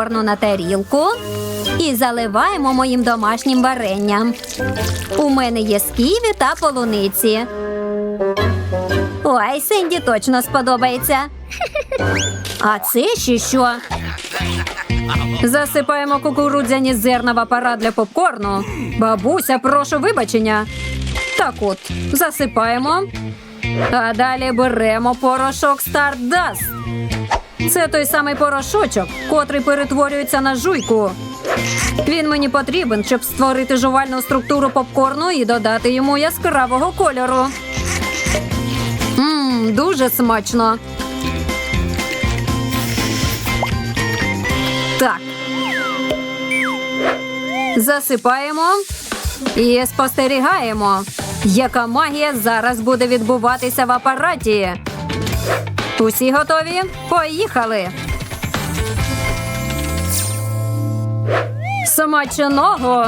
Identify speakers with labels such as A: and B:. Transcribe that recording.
A: попкорну на тарілку і заливаємо моїм домашнім варенням. У мене є сківі та полуниці. Ой, Синді точно сподобається. А це ще що? Засипаємо кукурудзяні зерна в апарат для попкорну. Бабуся, прошу вибачення. Так от, засипаємо. А далі беремо порошок Stardust. Це той самий порошочок, котрий перетворюється на жуйку. Він мені потрібен, щоб створити жувальну структуру попкорну і додати йому яскравого кольору. Мм, дуже смачно. Так. Засипаємо і спостерігаємо, яка магія зараз буде відбуватися в апараті. Усі готові? Поїхали. Смачного!